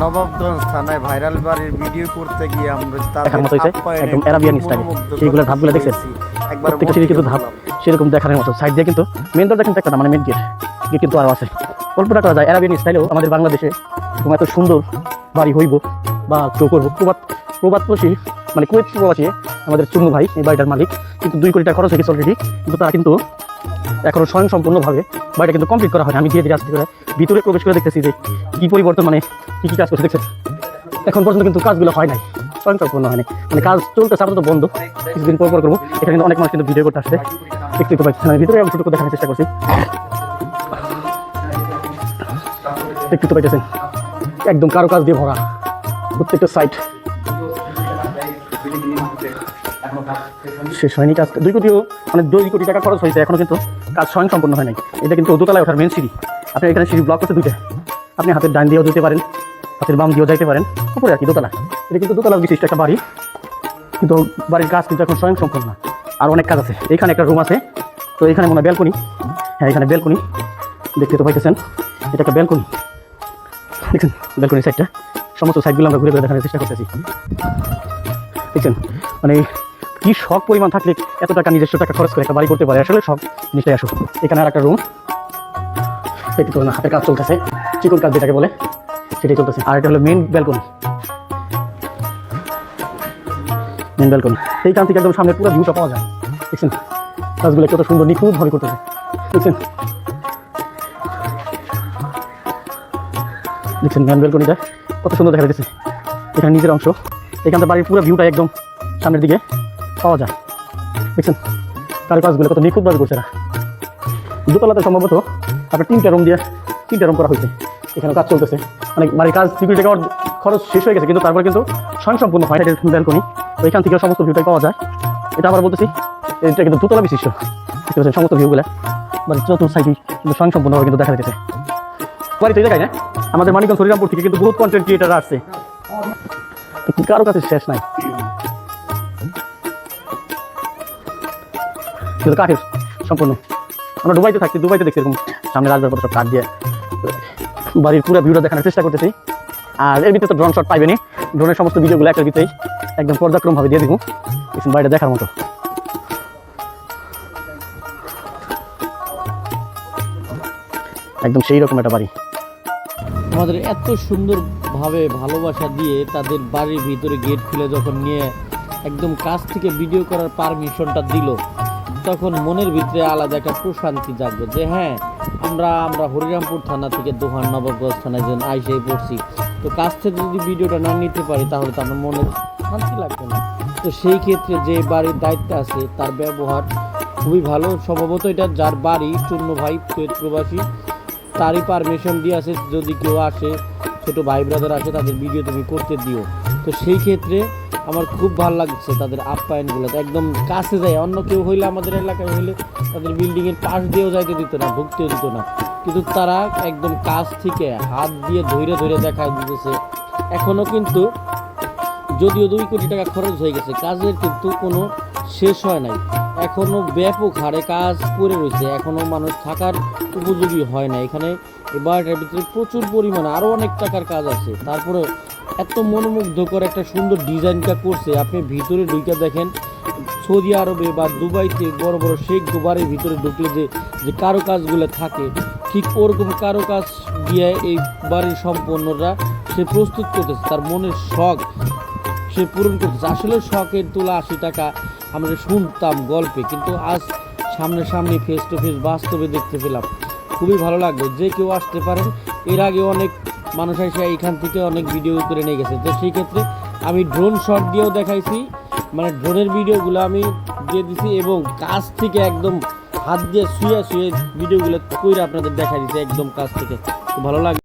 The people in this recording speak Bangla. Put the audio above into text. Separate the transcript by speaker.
Speaker 1: নবাবগঞ্জ থানায় ভাইরাল বাড়ির ভিডিও করতে গিয়ে আমরা
Speaker 2: দেখার মতো হয়েছে, একদম।
Speaker 1: মনোমুগ্ধ
Speaker 2: সেইগুলোর
Speaker 1: করতে
Speaker 2: ধাপগুলো দেখছেন? প্রত্যেকটা সিঁড়ি কিন্তু ধাপ সেরকম দেখার মতো। সাইড দিয়ে কিন্তু মেন দরজা কিন্তু একটা মানে মেন গেট গেট কিন্তু আরও আছে। কল্পনা করা যায় অ্যারাবিয়ান স্টাইলেও আমাদের বাংলাদেশে এরকম এত সুন্দর বাড়ি হইব বা কেউ করব। প্রবাদ প্রবাদপ্রসী মানে কুয়েত প্রবাসী আমাদের চুন্নু ভাই এই বাড়িটার মালিক কিন্তু দুই কোটি টাকা খরচ হয়ে গেছে অলরেডি কিন্তু তারা কিন্তু এখনও স্বয়ং সম্পূর্ণভাবে বাড়িটা কিন্তু কমপ্লিট করা হয় আমি ধীরে ধীরে আস্তে করে ভিতরে প্রবেশ করে দেখতেছি যে কী পরিবর্তন মানে কী কী কাজ করছে দেখছেন এখন পর্যন্ত কিন্তু কাজগুলো হয় নাই স্বয়ং সম্পূর্ণ হয়নি মানে কাজ চলতেছে আপাতত বন্ধ, কিছুদিন পর পর করব। এখানে কিন্তু অনেক মানুষ কিন্তু ভিডিও করতে আসছে দেখতে তো পাচ্ছি আমি ভিতরে আমি ছোটো দেখানোর চেষ্টা করছি। দেখতে তো পাইতেছেন, একদম কারও কাজ দিয়ে ভরা, প্রত্যেকটা সাইট শেষ হয়নি কাজ। দুই কোটিও মানে দুই কোটি টাকা খরচ হয়েছে এখনও কিন্তু, কাজ স্বয়ং সম্পূর্ণ হয় নাই। এটা কিন্তু দোতলায় ওঠার মেন সিঁড়ি। আপনি এখানে সিঁড়ি ব্লক করতে দুইটা। আপনি হাতের ডান দিয়েও যেতে পারেন, হাতের বাম দিয়েও যাইতে পারেন, উপরে আর কি দোতলা। এটা কিন্তু দোতলার বিশিষ্ট একটা বাড়ি, কিন্তু বাড়ির কাজ কিন্তু এখন স্বয়ং সম্পূর্ণ না আর অনেক কাজ আছে। এখানে একটা রুম আছে, তো এখানে মনে হয় ব্যালকনি হ্যাঁ এখানে ব্যালকনি দেখতে তো পাইতেছেন, এটা একটা ব্যালকনি দেখছেন ব্যালকনি সাইডটা সমস্ত সাইডগুলো আমরা ঘুরে ঘুরে দেখানোর চেষ্টা করতেছি। দেখছেন মানে কি শখ পরিমাণ থাকলে এত টাকা নিজস্ব টাকা খরচ করে একটা বাড়ি করতে পারে। আসলে শখ, জিনিসটাই আসুক এখানে আর একটা রুম একটু হাতের কাজ চলতেছে। চিকন কাজ যেটাকে বলে? সেটাই চলতেছে। আর এটা হলো মেন ব্যালকনি মেন ব্যালকনি এইখান থেকে একদম সামনে পুরো ভিউটা পাওয়া যায়। দেখছেন? কাজগুলো কত সুন্দর, নিখুঁতভাবে করতেছে। দেখছেন? দেখছেন মেন ব্যালকনিটা কত সুন্দর দেখা যাচ্ছে এখানে নিজের অংশ। এখান থেকে বাড়ির পুরো ভিউটা একদম সামনের দিকে পাওয়া যায়। দেখছেন? তার কাজগুলো কত নিখুঁতভাবে করছে না দোতলাতে সম্ভবত আপনার তিনটা রুম দিয়ে তিনটা রুম করা হয়েছে? এখানে কাজ চলতেছে। মানে বাড়ির কাজ, সিকিউরিটি টাকার খরচ শেষ হয়ে গেছে, কিন্তু তারপর কিন্তু স্বয়ংসম্পূর্ণ হয় এটা ব্যালকনি তো এখান থেকে সমস্ত ভিউটাই পাওয়া যায়। এটা আবার বলতেছি, এটা কিন্তু দোতলা বিশিষ্ট। দেখতে পাচ্ছেন সমস্ত ভিউগুলো মানে চতুর্থ সাইডই কিন্তু স্বয়ংসম্পূর্ণভাবে কিন্তু দেখা যাচ্ছে বাড়ি তো এই জায়গায় না, আমাদের মানিকগঞ্জ, হরিরামপুর থেকে কিন্তু বহুত কন্টেন্ট ক্রিয়েটার আসছে। কারও কাছে শেষ নাই? কিন্তু কাঠের সম্পূর্ণ। আমরা দুবাইতে থাকছি, দুবাইতে দেখছি এরকম সামনে রাজবার সব কাঠ দিয়ে। বাড়ির পুরো ভিউটা দেখানোর চেষ্টা করতেছি। আর এর ভিতরে তো ড্রোন শট পাইবেনি ড্রোনের সমস্ত ভিডিওগুলো একটা ভিতরেই একদম পর্যাক্রমভাবে দিয়ে দিব। দেখুন বাড়িটা দেখার মতো। একদম সেই রকম একটা বাড়ি।
Speaker 3: আমাদের এত সুন্দরভাবে ভালোবাসা দিয়ে তাদের বাড়ির ভিতরে গেট খুলে যখন নিয়ে একদম কাছ থেকে ভিডিও করার পারমিশনটা দিল, তখন মনের ভিতরে আলাদা একটা প্রশান্তি জাগবে যে হ্যাঁ আমরা আমরা হরিরামপুর থানা থেকে দোহান নবাবগঞ্জ থানায় যেন আইসাই পড়ছি। তো কাছ থেকে যদি ভিডিওটা না নিতে পারি, তাহলে তো আমার মনে শান্তি লাগবে না। তো সেই ক্ষেত্রে যে বাড়ির দায়িত্ব আছে, তার ব্যবহার খুবই ভালো। সম্ভবত এটা যার বাড়ি, চূর্ণ ভাই প্রবাসী, তারই পারমিশন দিয়ে আছে। যদি কেউ আসে, ছোট ভাই ব্রাদার আসে, তাদের ভিডিও তুমি করতে দিও। তো সেই ক্ষেত্রে আমার খুব ভালো লাগছে তাদের আপ্যায়নগুলো একদম কাছে যায়, অন্য কেউ হইলে আমাদের এলাকায় হইলে তাদের বিল্ডিংয়ের পাশ দিয়েও যাইতে দিত না ঢুকতেও দিত না। কিন্তু তারা একদম কাছ থেকে হাত দিয়ে ধরে ধরে দেখা দিতেছে। এখনও কিন্তু যদিও দুই কোটি টাকা খরচ হয়ে গেছে, কাজের কিন্তু কোনো শেষ হয় নাই। এখনও ব্যাপক হারে কাজ করে রয়েছে এখনও মানুষ থাকার উপযোগী হয় না। এখানে এই বাড়িটার ভিতরে প্রচুর পরিমাণে আরও অনেক টাকার কাজ আছে। তারপরে এত মনোমুগ্ধকর একটা সুন্দর ডিজাইনটা করছে। আপনি ভিতরে ঢুকে দেখেন, সৌদি আরবে বা দুবাইতে বড় বড় শেখ দুবারের ভিতরে ঢুকলে যে যে কারও কাজগুলো থাকে, ঠিক ওরকম কারও কাজ দিয়ে এই বাড়ির সম্পন্নরা সে প্রস্তুত করতেছে, তার মনের শখ সে পূরণ করতেছে। আসলে শখের তোলা আশি টাকা আমরা শুনতাম গল্পে, কিন্তু আজ সামনে সামনে ফেস টু ফেস বাস্তবে দেখতে পেলাম। খুবই ভালো লাগল। যে কেউ আসতে পারেন, এর আগে অনেক মানুষ এসে এইখান থেকে অনেক ভিডিও করে নিয়ে গেছে। তো সেই ক্ষেত্রে আমি ড্রোন শট দিয়েও দেখাইছি। মানে ড্রোনের ভিডিওগুলো আমি দিয়ে দিছি এবং কাছ থেকে একদম হাত দিয়ে শুয়ে শুয়ে ভিডিওগুলো করে আপনাদের দেখাই দিচ্ছে একদম কাছ থেকে। ভালো লাগে